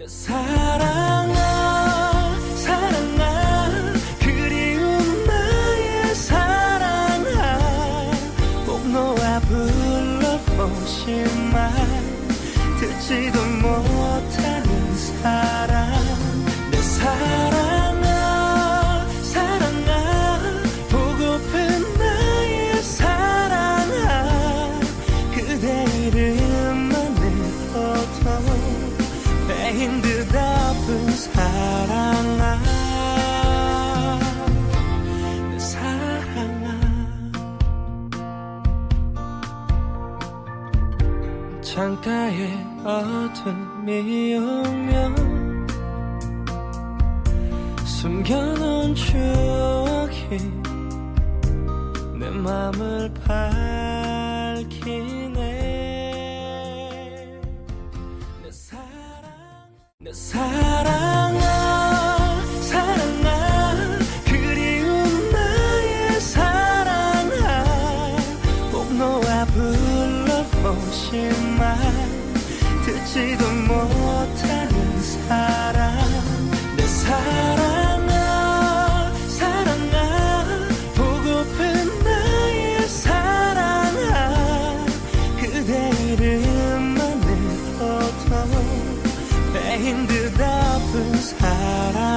내 사랑아 사랑아 그리운 나의 사랑아. 꼭 놓아 불러보지만 듣지도 창가에 어둠이 오면 숨겨놓은 추억이 내 맘을 밝히네. 내 사랑 내 사랑 듣지도 못하는 사랑 내 사랑아 사랑아 보고픈 나의 사랑아 그대 이름만 들어도 배인 듯 아픈 사랑